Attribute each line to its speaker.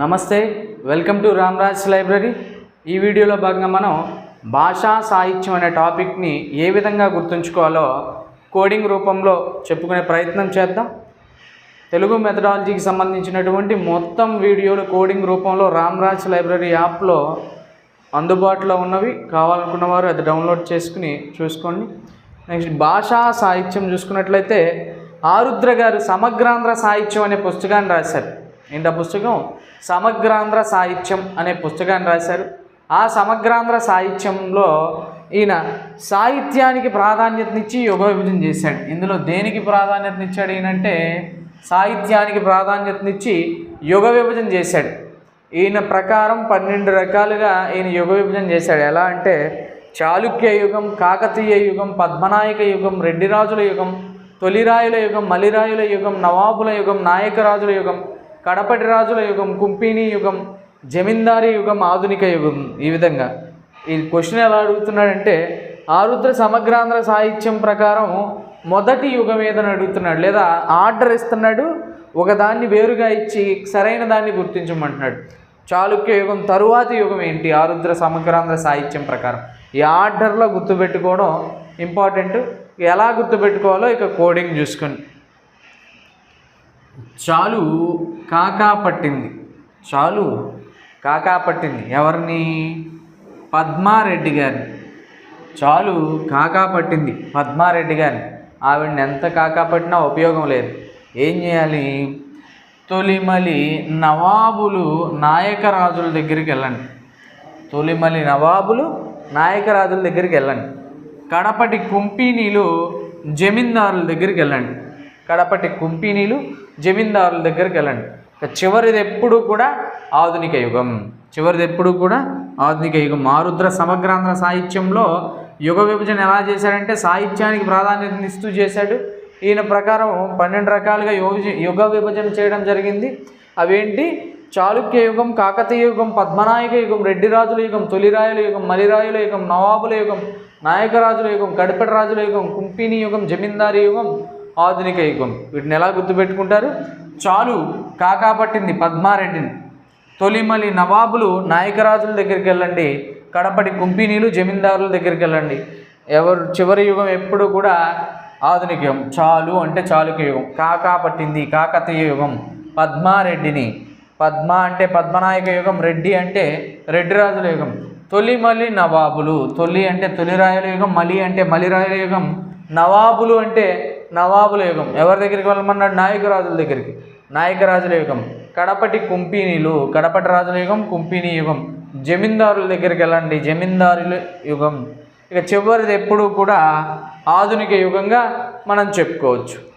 Speaker 1: నమస్తే welcome to Ramraj library. ఈ వీడియోలో భాగంగా మనం భాషా సాహిత్యం అనే టాపిక్ని ఏ విధంగా గుర్తుంచుకోవాలో కోడింగ్ రూపంలో చెప్పుకునే ప్రయత్నం చేద్దాం. తెలుగు మెథడాలజీకి సంబంధించినటువంటి మొత్తం వీడియోలు కోడింగ్ రూపంలో రామ్రాజ్ లైబ్రరీ యాప్లో అందుబాటులో ఉన్నవి. కావాలనుకున్న వారు అది డౌన్లోడ్ చేసుకుని చూసుకోండి. నెక్స్ట్ భాషా సాహిత్యం చూసుకున్నట్లయితే ఆరుద్ర గారు సమగ్రాంధ్ర సాహిత్యం అనే పుస్తకాన్ని రాశారు. ఏంటి ఆ పుస్తకం. సమగ్రాంధ్ర సాహిత్యం అనే పుస్తకాన్ని రాశారు. ఆ సమగ్రాంధ్ర సాహిత్యంలో ఈయన సాహిత్యానికి ప్రాధాన్యతనిచ్చి యుగ విభజన చేశాడు. ఇందులో దేనికి ప్రాధాన్యతనిచ్చాడు ఈయనంటే సాహిత్యానికి ప్రాధాన్యతనిచ్చి యుగ విభజన చేశాడు. ఈయన ప్రకారం పన్నెండు రకాలుగా ఈయన యుగ విభజన చేశాడు. ఎలా అంటే చాళుక్య యుగం కాకతీయ యుగం పద్మనాయక యుగం రెడ్డి రాజుల యుగం తొలిరాయుల యుగం మలిరాయుల యుగం నవాబుల యుగం నాయకరాజుల యుగం కడపటి రాజుల యుగం కుంపిని యుగం జమీందారీ యుగం ఆధునిక యుగం ఈ విధంగా. ఈ క్వశ్చన్ ఎలా అడుగుతున్నాడంటే ఆరుద్ర సమగ్రాంధ్ర సాహిత్యం ప్రకారం మొదటి యుగం ఏదని అడుగుతున్నాడు లేదా ఆర్డర్ ఇస్తున్నాడు ఒకదాన్ని వేరుగా ఇచ్చి సరైన దాన్ని గుర్తించమంటున్నాడు. చాళుక్య యుగం తరువాతి యుగం ఏంటి? ఆరుద్ర సమగ్రాంధ్ర సాహిత్యం ప్రకారం. ఈ ఆర్డర్లో గుర్తుపెట్టుకోవడం ఇంపార్టెంట్ ఎలా గుర్తుపెట్టుకోవాలో ఇక కోడింగ్ చూసుకొని. చాలు కాకా పట్టింది. చాలు కాకా పట్టింది. ఎవరిని? పద్మారెడ్డి గారిని. చాలు కాకా పట్టింది. పద్మారెడ్డి గారిని. ఆవిడని ఎంత కాకా పట్టినా ఉపయోగం లేదు. ఏం చేయాలి? తొలిమలి నవాబులు నాయకరాజుల దగ్గరికి వెళ్ళండి. తొలిమలి నవాబులు నాయకరాజుల దగ్గరికి వెళ్ళండి. కడపటి కుంపినీలు జమీందారుల దగ్గరికి వెళ్ళండి. కడపటి కుంపినీలు జమీందారుల దగ్గరికి వెళ్ళండి. ఇక చివరిది ఎప్పుడు కూడా ఆధునిక యుగం. చివరిది ఎప్పుడు కూడా ఆధునిక యుగం. మారుద్ర సమగ్రాంధ్ర సాహిత్యంలో యుగ విభజన ఎలా చేశాడంటే సాహిత్యానికి ప్రాధాన్యతనిస్తూ చేశాడు. ఈయన ప్రకారం పన్నెండు రకాలుగా యుగ యుగ విభజన చేయడం జరిగింది. అవేంటి? చాళుక్య యుగం కాకతీయ యుగం పద్మనాయక యుగం రెడ్డిరాజుల యుగం తొలిరాయుల యుగం మలిరాయుల యుగం నవాబుల యుగం నాయకరాజుల యుగం కడపటి రాజుల యుగం కుంపిని యుగం జమీందారీ యుగం ఆధునిక యుగం. వీటిని ఎలా గుర్తుపెట్టుకుంటారు? చాలు కాకా పట్టింది పద్మారెడ్డిని. తొలిమలి నవాబులు నాయకరాజుల దగ్గరికి వెళ్ళండి. కడపటి కుంపినీలు జమీందారుల దగ్గరికి వెళ్ళండి. ఎవరు చివరి యుగం ఎప్పుడు కూడా ఆధునిక యుగం. చాలు అంటే చాలుక యుగం. కాకా పట్టింది కాకతీయ యుగం. పద్మారెడ్డిని. పద్మ అంటే పద్మనాయక యుగం. రెడ్డి అంటే రెడ్డి రాజుల యుగం. తొలి మలి నవాబులు. తొలి అంటే తొలిరాయల యుగం. మలి అంటే మలిరాయల యుగం. నవాబులు అంటే నవాబుల యుగం. ఎవరి దగ్గరికి వెళ్ళమన్నాడు? నాయకరాజుల దగ్గరికి. నాయకరాజుల యుగం. కడపటి కుంపినీలు కడపటి రాజుల యుగం కుంపిని యుగం. జమీందారుల దగ్గరికి వెళ్ళండి. జమీందారుల యుగం. ఇక చివరిది ఎప్పుడూ కూడా ఆధునిక యుగంగా మనం చెప్పుకోవచ్చు.